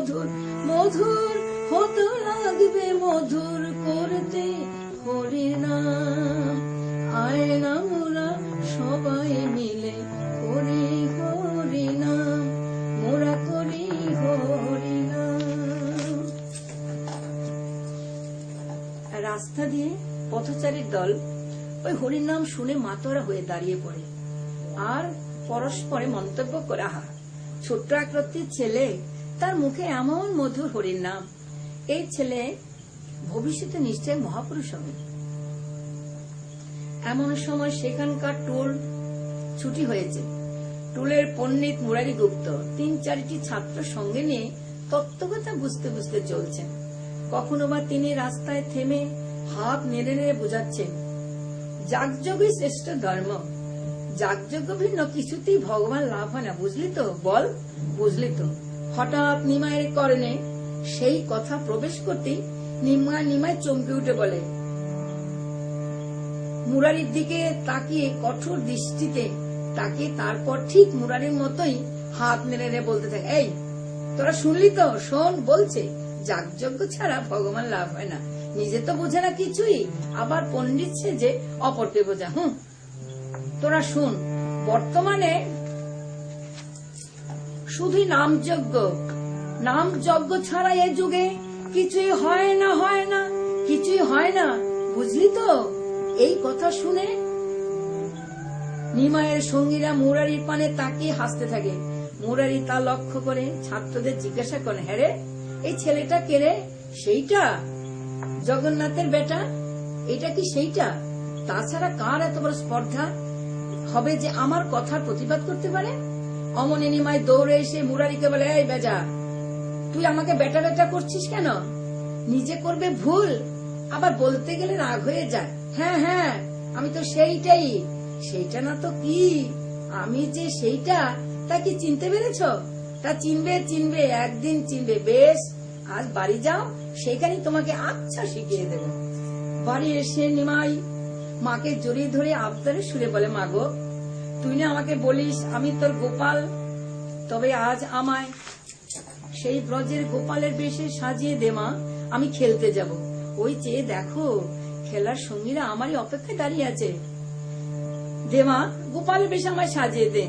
মধুর মধুর হতেও লাগবে মধুর করতে হরি নাম আয় না মোরা সবাই মিলে করি হরি নাম মোরা করি হরি নাম রাস্তা দিয়ে পথচারীর দল ওই হরির নাম শুনে মাতোয়ারা হয়ে দাঁড়িয়ে পড়ে। আর পরস্পরে মন্তব্য করে আহা ছোট্ট আকৃতির ছেলে তার মুখে এমন মধুর হরির নাম। এই ছেলে ভবিষ্যতে নিশ্চয় মহাপুরুষ হবে। এমন সময় সেখানকার টুল ছুটি হয়েছে। টুলের পণ্ডিত মুরারি গুপ্ত তিন চারটি ছাত্র সঙ্গে নিয়ে তত্ত্বকথা বুঝতে বুঝতে চলছেন। কখনো বা তিনি রাস্তায় থেমে হাত নেড়ে নেড়ে বোঝাচ্ছেন, যাগযজ্ঞই শ্রেষ্ঠ ধর্ম। যাগযজ্ঞ ভিন্ন কিছুতেই ভগবান লাভ হয় না, বুঝলি তো? বল, বুঝলি তো? হঠাৎ নিমায়ের করণে সেই কথা প্রবেশ করতেই নিমায় নিমায় চমকে উঠে বলে, মুরারির দিকে তাকিয়ে কঠোর দৃষ্টিতে তাকিয়ে তারপর ঠিক মুরারির মতোই হাত নেড়ে নেড়ে বলতে থাকে, এই, তোরা শুনলি তো? শোন, বলছে, যাগযজ্ঞ ছাড়া ভগবান লাভ হয় না। নিজে তো বোঝে না কিছুই। আবার পণ্ডিত যে অপরকে বোঝা। হুম, তোরা শুন, বর্তমানে শুধুই নামযজ্ঞ নামযজ্ঞ ছাড়া এ যুগে কিছুই হয় না হয় না, কিছুই হয় না, বুঝলি তো? এই কথা শুনে নিমায়ের সঙ্গীরা মুরারির পানে তাকিয়ে হাসতে থাকে। মুরারি তা লক্ষ্য করে ছাত্রদের জিজ্ঞাসা করে হ্যাঁ এই ছেলেটা কে রে? সেইটা? জগন্নাথের বেটা? এটা কি সেইটা? তাছাড়া কার এত বড় স্পর্ধা? হবে যে আমার কথার প্রতিবাদ করতে পারে? অমনি নিমায় দৌড়ে এসে মুরারিকে বলে এই বেজা তুই আমাকে বেটা বেটা করছিস কেন নিজে করবে ভুল আবার বলতে গেলে রাগ হয়ে যায় হ্যাঁ হ্যাঁ আমি তো সেইটাই সেইটা না তো কি আমি যে সেইটা তা কি চিনতে পেরেছ তা চিনবে চিনবে একদিন চিনবে বেশ আজ বাড়ি যাও সেখানে তোমাকে আচ্ছা শিখিয়ে দেব বাড়ি এসে নিমাই মাকে জড়িয়ে ধরে আবদারে সুরে বলে মাগো তুই না আমাকে বলিস, আমি তোর গোপাল। তবে আজ আমায় সেই ব্রজের গোপালের বেশে সাজিয়ে দে, মা। আমি খেলতে যাব। ওই চেয়ে দেখো, খেলার সঙ্গীরা আমারই অপেক্ষায় দাঁড়িয়ে আছে। দে, মা, গোপালের বেশে আমায় সাজিয়ে দে।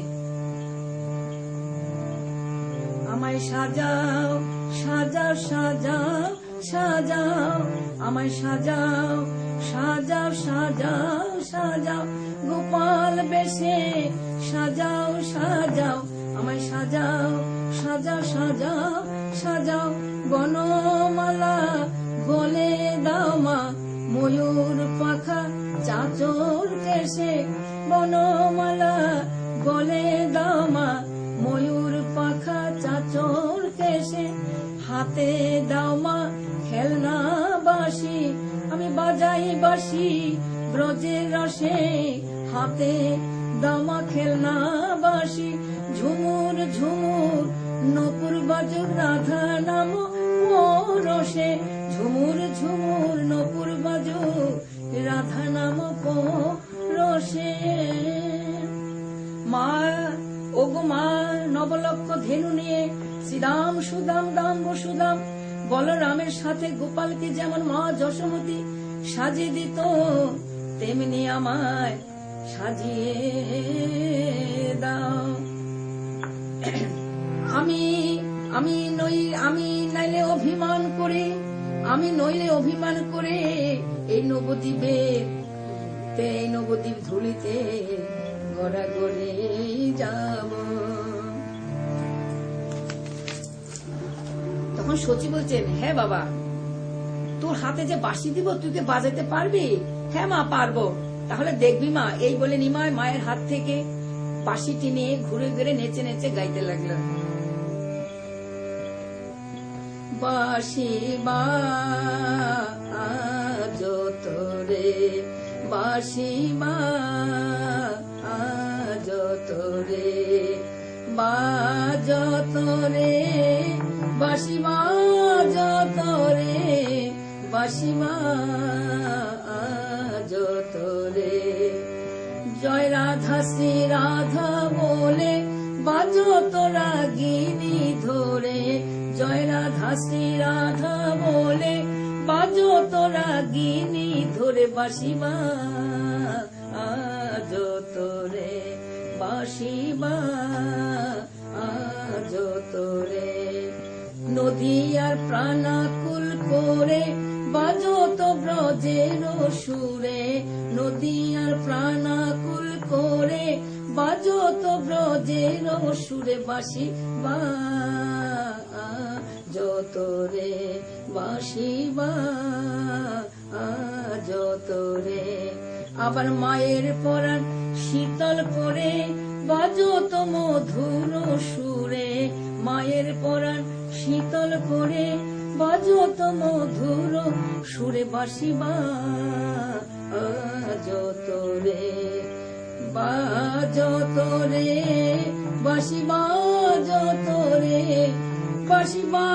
আমায় সাজাও সাজাও সাজাও সাজাও। আমায় সাজাও সাজাও সাজাও সাজাও। গোপাল বেশে সাজাও সাজাও। আমায় সাজাও সাজাও সাজাও সাজাও। বনমালা গলে দাও মা, ময়ূর পাখা চাচর কেসে। বনমালা বাজাই বাসি ব্রজের রসে হাতে দামা খেলনা বাসি ঝুমুর ঝুমুর, নপুর বাজুক রাধা নাম ও রসে ঝুমুর ঝুমুর, নপুর বাজুক রাধা নাম ও রসে মা, ওগো মা, নবলক্ষ ধেনু নিয়ে শ্রীরাম সুদাম দাম বসুদাম বলরামের সাথে গোপালকে যেমন মা যশোমতী সাজিয়ে দিত, তেমনি আমায় সাজিয়ে দাও। আমি আমি নই, আমি নাইলে অভিমান করে, আমি নইলে অভিমান করে, এই নবদ্বীপে এই নবদ্বীপ ধুলিতে গড়া গড়ে যাব। তখন সচি বলছেন হ্যাঁ বাবা তোর হাতে যে বাসি দিব, তুই কি বাজাতে পারবি? হ্যাঁ মা, পারব। তাহলে দেখবি মা, এই বলে নিমায় মায়ের হাত থেকে বাঁশিটি নিয়ে ঘুরে ঘুরে নেচে নেচে গাইতে লাগল। বাসিবা যতরে বাসিবা যতরে বাজতরে বাসিবা যতরে বাসিবা যতরে জয় রাধা শ্রী রাধা বলে, বাজো তোরা ধরে। জয় রাধা শ্রী রাধা বলে, বাজো তোরা ধরে। বাসিবা আজ তোরে বাসিবা আজ তোরে নদী আর প্রাণাকুল করে বাজো তো ব্রজের সুরে নদী আর প্রাণাকুল করে। বাজো তো ব্রজের সুরে বাসি বা যতরে বাসিবা যতরে আবার মায়ের পরাণ শীতল করে, বাজো তো মধুর সুরে। মায়ের পরাণ শীতল করে বাজো তো মধুর সুরে বাসিবা যতরে বাজতরে বাসিবা যতরে বাসিবা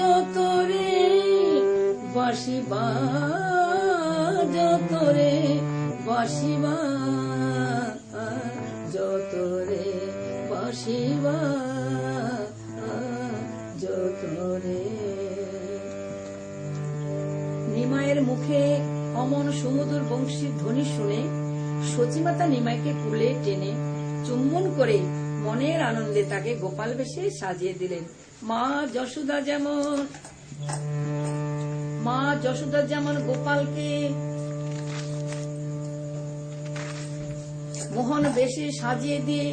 যতরে বাসিবা যতরে বাসিবা অমন সমুদ্র বংশীর ধ্বনি শুনে সচিমাতা নিমাইকে কুলে টেনে চুম্বন করে মনের আনন্দে তাকে গোপাল বেশে সাজিয়ে দিলেন। মা যশোদা যেমন, মা যশোদা যেমন গোপালকে, মোহন বেশে সাজিয়ে দিয়ে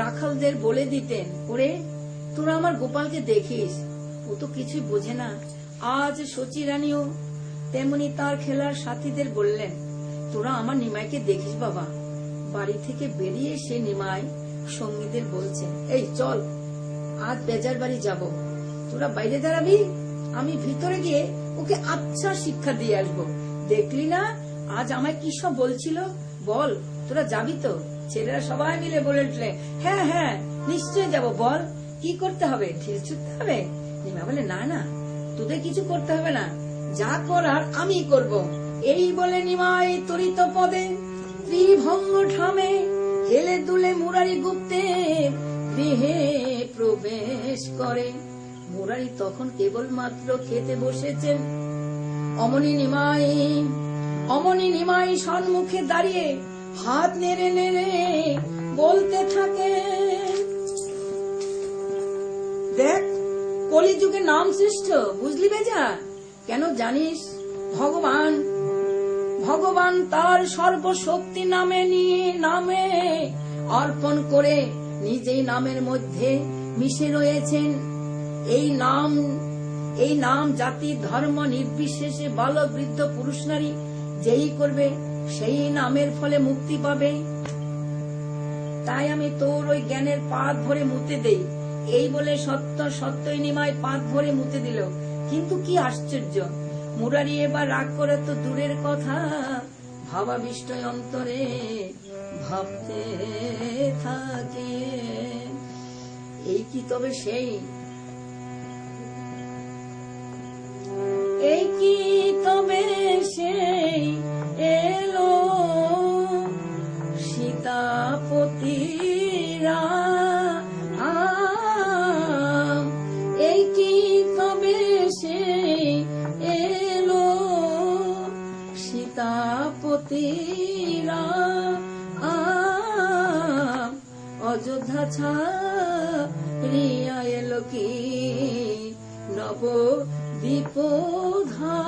রাখালদের বলে দিতেন, ওরে, তোরা আমার গোপালকে দেখিস, ও তো কিছুই বোঝে না। আজ সচি রানীও তেমনি তার খেলার সাথীদের বললেন, তোরা আমার নিমাইকে দেখিস বাবা। বাড়ি থেকে বেরিয়ে সে নিমাই সঙ্গীদের বলছে, এই চল, আজ বেজার বাড়ি যাব। তোরা বাইরে দাঁড়াবি, আমি ভিতরে গিয়ে ওকে আচ্ছা শিক্ষা দিয়ে আসব। দেখলি না, আজ আমায় কি সব বলছিল? বল, তোরা যাবি তো? ছেলেরা সবাই মিলে বলে উঠলে হ্যাঁ হ্যাঁ নিশ্চয় যাব, বল, কি করতে হবে? ঢিল ছুটতে হবে? নিমা বলে, না না, তোদের কিছু করতে হবে না। যা করার আমি করব। এই বলে নিমাই তরিত পদে ত্রিভঙ্গ ঠামে হেলে দুলে মুরারি গুপ্তে গৃহে প্রবেশ করে। মুরারি তখন কেবলমাত্র খেতে বসেছেন। অমনি নিমাই অমনি নিমাই সম্মুখে দাঁড়িয়ে হাত নেড়ে নেড়ে বলতে থাকে, দেখ, কলিযুগে নাম শ্রেষ্ঠ, বুঝলি বেজা? কেন জানিস? ভগবান ভগবান তার সর্বশক্তি নামে নিয়ে নামে অর্পণ করে নিজেই নামের মধ্যে মিশে রয়েছেন। এই নাম এই নাম জাতি, ধর্ম, নির্বিশেষে বাল, বৃদ্ধ, পুরুষ, নারী, যেই করবে সেই নামের ফলে মুক্তি পাবে। তাই আমি তোর ওই জ্ঞানের পাত ভরে মুতে দেই। এই বলে সত্য, সত্যই নিমায় পাত ভরে মুতে দিল। কিন্তু কি আশ্চর্য? মুরারি এবার রাগ করে তো দূরের কথা ভাবাবিষ্ট অন্তরে ভাবতে থাকে। এই কি তবে সেই? এই কি তবে সেই? আম, অযোধ্যা ছাড়িয়া এলো কি? নব দীপধা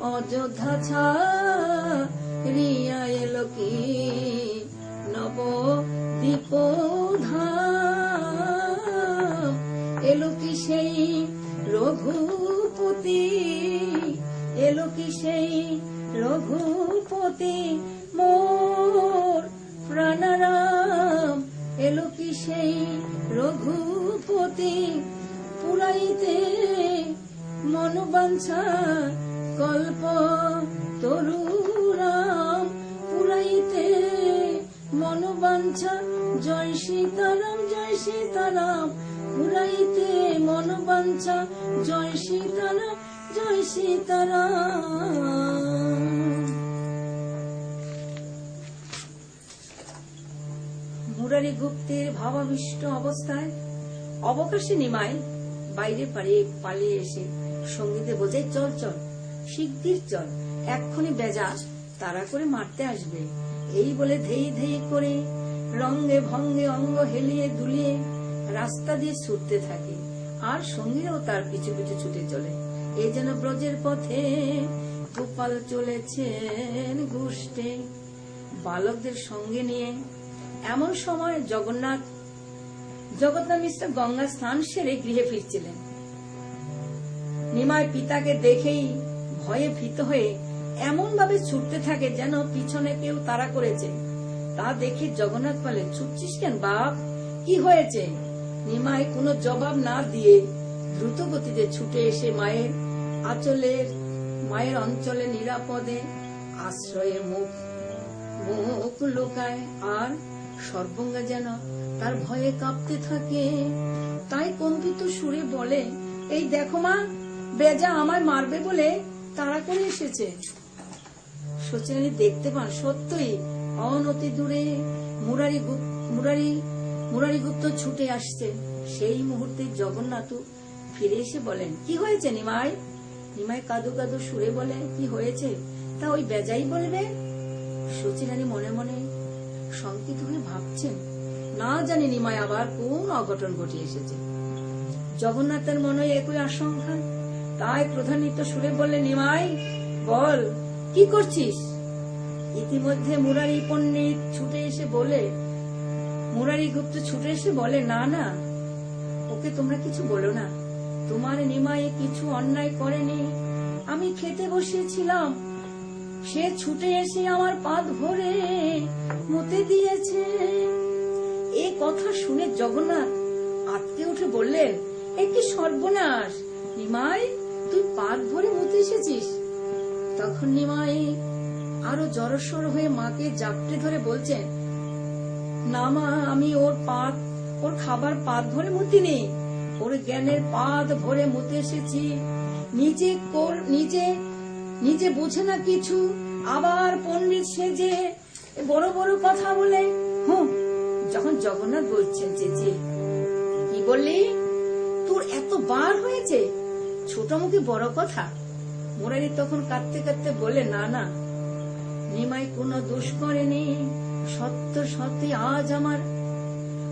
অযোধ্যা ছাড়িয়া এলো কি? নব দীপধা এলো কি সেই রঘুপতি? এলো কি সেই রঘুপতি? মোর প্রাণারাম। এলো কি সেই রঘুপতি? পুরাইতে মনোবাঞ্ছা, কল্প তরুরাম। পুরাইতে মনোবাঞ্ছা, জয় সীতারাম জয় সীতারাম। পুরাইতে মনোবাঞ্ছা, জয় সীতারাম। জয় সীতারাম। মুরারি গুপ্তের ভাবাবিষ্ট অবস্থায় অবকাশে নিমাই বাইরে পালিয়ে এসে সঙ্গীতে বোঝে, চল চল, শিগগির চল, এক্ষুনি বেজাস তারা করে মারতে আসবে। এই বলে ধেই ধেই করে রঙ্গে ভঙ্গে অঙ্গ হেলিয়ে দুলিয়ে রাস্তা দিয়ে ছুটতে থাকে, আর সঙ্গীরাও তার পিছু পিছু ছুটে চলে। এই যেন ব্রজের পথে গোপাল চলেছেন গুষ্টে বালকদের সঙ্গে নিয়ে এমন সময় জগন্নাথ জগন্নাথ মিশ্র গঙ্গা স্নান সেরে গৃহে ফিরছিলেন। নিমায় পিতাকে দেখেই ভয়ে ভীত হয়ে এমন ভাবে ছুটতে থাকে যেন পিছনে কেউ তাড়া করেছে। তা দেখে জগন্নাথ বলে, ছুটছিস কেন বাপ? কি হয়েছে? নিমায় কোনো জবাব না দিয়ে দ্রুত গতিতে ছুটে এসে মায়ের আঁচলের, মায়ের অঞ্চলে নিরাপদে আশ্রয়ে মুখ। মুখ লোকায় আর সর্বঙ্গা যেন তার ভয়ে কাঁপতে থাকে। তাই কম্পিত সুরে বলে, এই দেখো মা, বেজা আমায় মারবে বলে তাড়া করে এসেছে। সচিনানী দেখতে পান, সত্যই অনতি দূরে মুরারি মুরারি মুরারি গুপ্ত ছুটে আসছে। সেই মুহূর্তে জগন্নাথ ফিরে এসে বলেন, কি হয়েছে নিমাই? নিমাই কাদু কাদু সুরে বলে, কি হয়েছে? তা ওই বেজাই বলবে সচিনানী মনে মনে শঙ্কিত হয়ে ভাবছেন, না জানি নিমাই, আবার কোন অঘটন ঘটিয়ে এসেছে? জগন্নাথের মনে একই আশঙ্কা। তাই প্রধানিত সুরে বললে, নিমাই, বল, কি করছিস? ইতিমধ্যে মুরারি পণ্ডিত ছুটে এসে বলে, মুরারি গুপ্ত ছুটে এসে বলে, না না, ওকে তোমরা কিছু বলো না। তোমার নিমায়ে কিছু অন্যায় করেনি। আমি খেতে বসেছিলাম। সে ছুটে এসে আমার পাত ভরে মুতে দিয়েছে। এ কথা শুনে জগন্নাথ আটকে উঠে বললেন, এ কি সর্বনাশ! নিমাই, তুই পাত ভরে মুতে এসেছিস? তখন নিমাই আরও জড়সড় হয়ে মাকে জাপটে ধরে বলছেন, না মা, আমি ওর পাত ওর খাবার পাত ভরে মুতিনি ওর জ্ঞানের পাত ভরে মুতে এসেছি। নিজে নিজে নিজে বুঝে না কিছু, আবার পণ্ডিত সেজে বড় বড় কথা বলে। হুম যখন জগন্নাথ বলছেন চেঁচিয়ে কি বললি? তোর এত বার হয়েছে, ছোট মুখে বড় কথা। মুরারি তখন কাঁদতে কাঁদতে বলে, না না নিমাই কোনো দোষ করেনি। সত্য সত্যি আজ আমার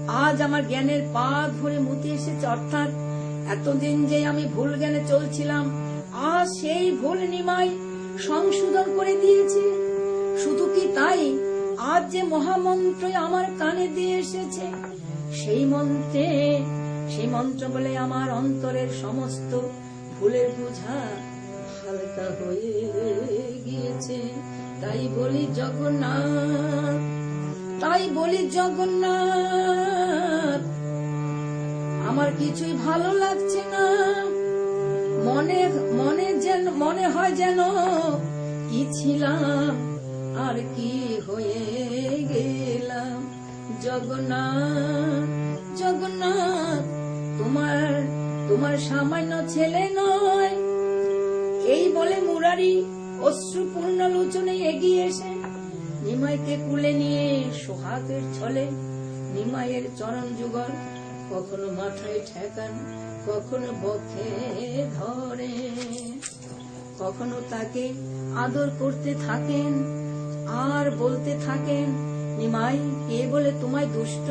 আজ আমার জ্ঞানের পাত ভরে মুতি এসেছে, অর্থাৎ এতদিন যে আমি ভুল জ্ঞানে চলছিলাম, আজ সেই ভুল নিমাই সংশোধন করে দিয়েছে। শুধু কি তাই? আজ যে মহামন্ত্র আমার কানে দিয়ে এসেছে, সেই মন্ত্রে, সেই মন্ত্র বলে আমার অন্তরের সমস্ত ভুলের বোঝা হালকা হয়ে গিয়েছে। তাই বলি, জগন্নাথ তাই বলি জগন্নাথ, আমার কিছুই ভালো লাগছে না। মনে মনে যেন, মনে হয় যেন কি ছিলাম আর কি হয়ে গেলাম। জগন্নাথ জগন্নাথ, তোমার তোমার সামান্য ছেলে নয়। এই বলে মুরারি অশ্রুপূর্ণ লোচনে এগিয়ে এসে নিমাইকে কুলে নিয়ে সোহাগের ছলে, নিমাইয়ের চরণ যুগল, কখনো মাথায় ঠেকান, কখনো বক্ষে ধরে। কখনো তাকে আদর করতে থাকেন, আর বলতে থাকেন, নিমাই, কে বলে তোমায় দুষ্ট?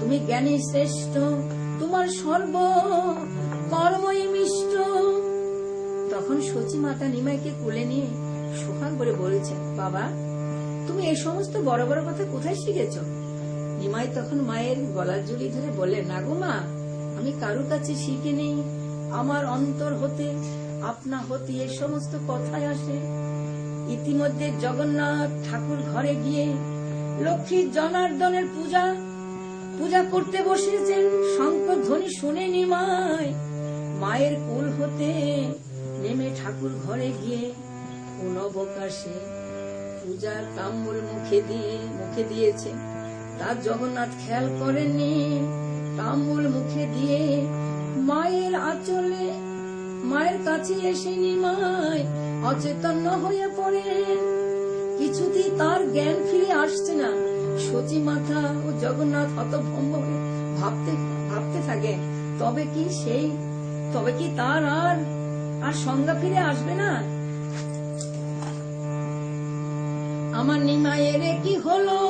তুমি জ্ঞানী শ্রেষ্ঠ, তোমার সর্ব কর্মই মিষ্ট। তখন সচি মাতা নিমাইকে কোলে নিয়ে সোহাগ বলে বলেছেন, বাবা তুমি এই সমস্ত বড় বড় কথা কোথায় শিখেছ? নিমাই তখন মায়ের গলার জড়ি ধরে বলে না মা, আমি কারুর কাছে শিখিনি আমার অন্তর হতে, আপনা হতে এ সমস্ত কথাই আসে। ইতিমধ্যে জগন্নাথ ঠাকুর ঘরে গিয়ে লক্ষ্মী জনার্দনের পূজা পূজা করতে বসেছেন। শঙ্কর ধ্বনি শুনে নিমাই, মায়ের কুল হতে নেমে ঠাকুর ঘরে গিয়ে অনবকাশে পূজার তাম্বুল মুখে দিয়ে, মুখে দিয়েছে। তার জগন্নাথ খেয়াল করেননি। তাম্বুল মুখে দিয়ে মায়ের আঁচলে, মায়ের কাছে এসে নিমাই অচেতন্য হয়ে পড়েন। কিছুতেই তার জ্ঞান ফিরে আসছে না। সচি মাথা ও জগন্নাথ হতভম্ব হয়ে ভাবতে ভাবতে থাকে, তবে কি সেই, তবে কি তার আর আর সংজ্ঞা ফিরে আসবে না? আমার নিমায়ের কি হলো?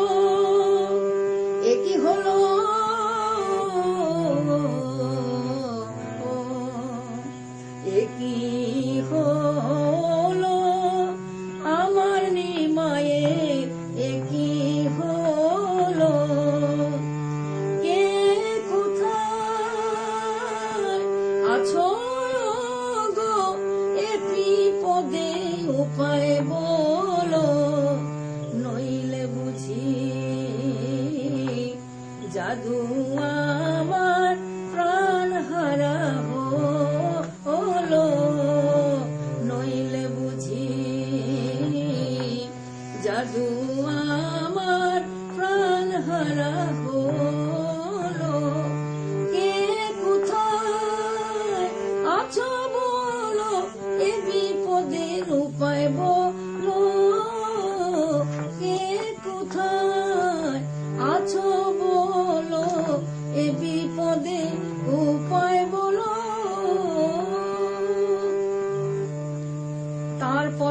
এ কি হলো? এ কি হলো? আমার নিমায়ের এ কি হলো? কে কোথায় আছো?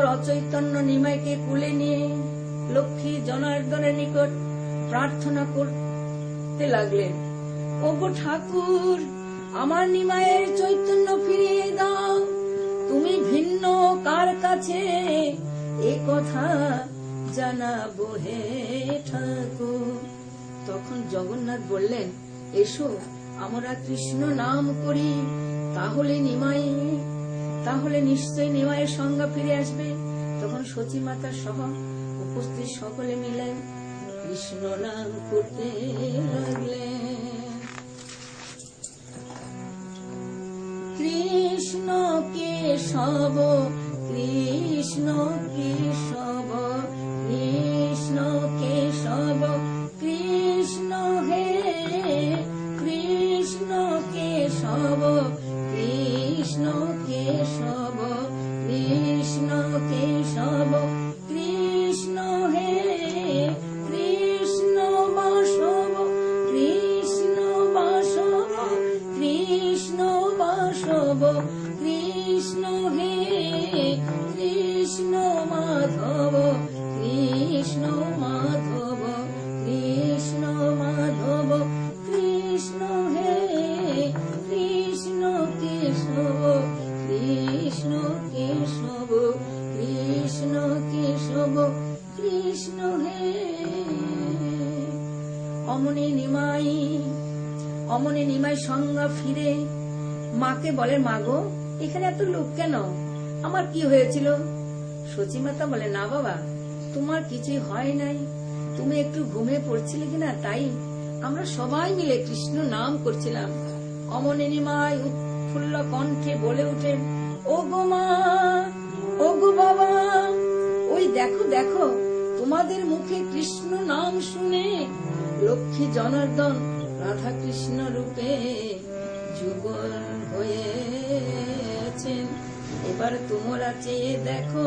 অচৈতন্য নিমাইকে কুলে নিয়ে লক্ষ্মী জনার্দনের নিকট প্রার্থনা করতে লাগলেন। ওগো ঠাকুর, আমার নিমায়ের চৈতন্য ফিরিয়ে দাও। তুমি ভিন্ন কার কাছে? এ কথা জানাব হে ঠাকুর। তখন জগন্নাথ বললেন, এসো, আমরা কৃষ্ণ নাম করি, তাহলে নিমাই তাহলে নিশ্চয়ই নিমায়ের সংজ্ঞা ফিরে আসবে। তখন সচী মাতা সহ উপস্থিত সকলে মিলে কৃষ্ণ নাম করতে লাগলেন। কৃষ্ণ কেশব কৃষ্ণ কৃষ্ণ মাকে বলে মাগো এখানে এত লোক কেন? আমার কি হয়েছিল? সচিমাতা বলে, না বাবা, তোমার কিছুই হয় নাই। তুমি একটু ঘুমিয়ে পড়ছিলে কিনা তাই আমরা সবাই মিলে কৃষ্ণ নাম করছিলাম। অমনি নিমাই উৎফুল্ল কণ্ঠে বলে ওঠেন ও গো মা, ও গো বাবা, ওই দেখো দেখো, তোমাদের মুখে কৃষ্ণ নাম শুনে লক্ষ্মী জনার্দন রাধা কৃষ্ণ রূপে যুগল হয়েছেন। এবার তোমরা চেয়ে দেখো,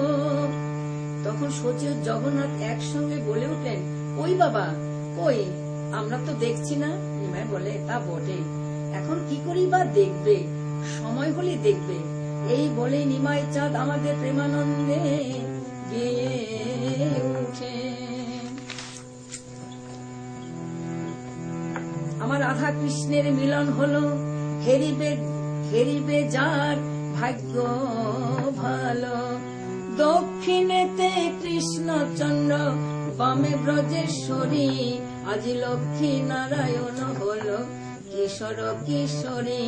তখন সচিব জগন্নাথ একসঙ্গে বলে উঠলেন ওই বাবা, কই? আমরা তো দেখছি না। নিমাই বলে, তা বটে। এখন কি করি বা দেখবে? সময় হলে দেখবে। এই বলে নিমাই চাঁদ আমাদের প্রেমানন্দে গেয়ে উঠে আমার রাধা কৃষ্ণের মিলন হলো। হেরিবে হেরিবে যার ভাগ্য ভালো। দক্ষিণেতে কৃষ্ণচন্দ্র বামে ব্রজেশ্বরী আজি লক্ষ্মী নারায়ণ হলো কিশোর কিশোরী।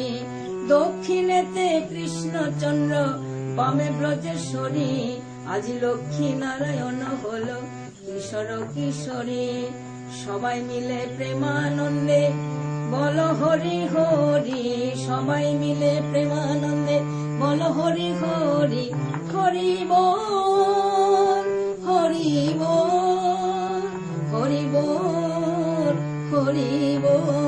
দক্ষিণেতে কৃষ্ণচন্দ্র বামে ব্রজেশ্বরী আজি লক্ষ্মী নারায়ণ হলো কিশোর কিশোরী। সবাই মিলে প্রেমানন্দে বল হরি হরি, সবাই মিলে প্রেমানন্দে বল হরি হরি হরি বল হরি বল হরি বল হরি বল।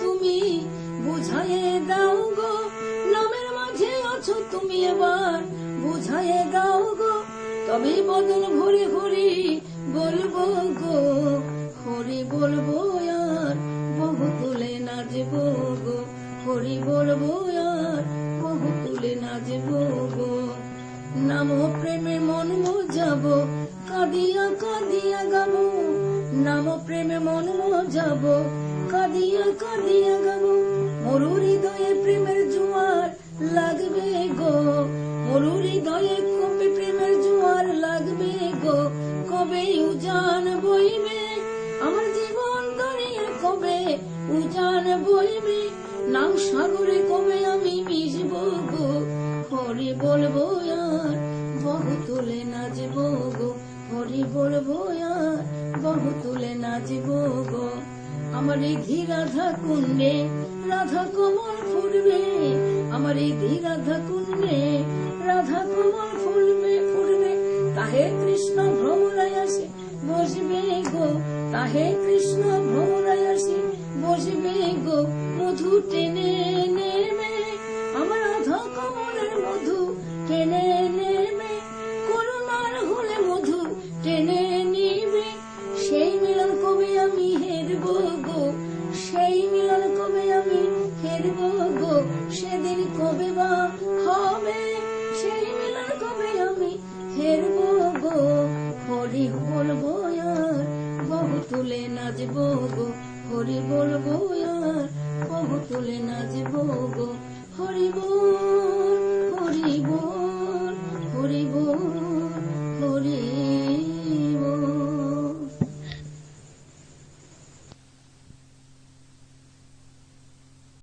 তুমি, বুঝায়ে দাও গো, নামের মাঝে আছো তুমি এবার। বুঝায়ে দাও গো, তবে বদন ভরে হরি বলব গো, হরি বলব আর বহু তুলে নাচব গো, হরি বলব আর বহু তুলে নাচব গো। নাম প্রেমে মন যাব কাঁদিয়া কাঁদিয়া গাবো নাম প্রেমে মন যাব কাঁদিয়া কাঁদিয়া গাবো মরু হৃদয়ে প্রেমের জোয়ার লাগবে গো মরু হৃদয়ে কবে প্রেমের জোয়ার লাগবে গো কবে উজান বইবে আমার জীবন দরিয়ে কবে উজান বইবে নাম সাগরে কবে আমি মিশব গো হরি বলব আর বহু তুলে নাচব গো হরি বলব আর বহু তুলে নাচব গো আমার এই রাধা কুণ্ডে, রাধা কমল ফুটবে আমার এই রাধা রাধা কমল ফুলবে ফুটবে তাহে কৃষ্ণ ভ্রমরায় আসে, বসবে গো। তাহে কৃষ্ণ ভ্রমরায় আসে, বসবে গো। মধু টেনে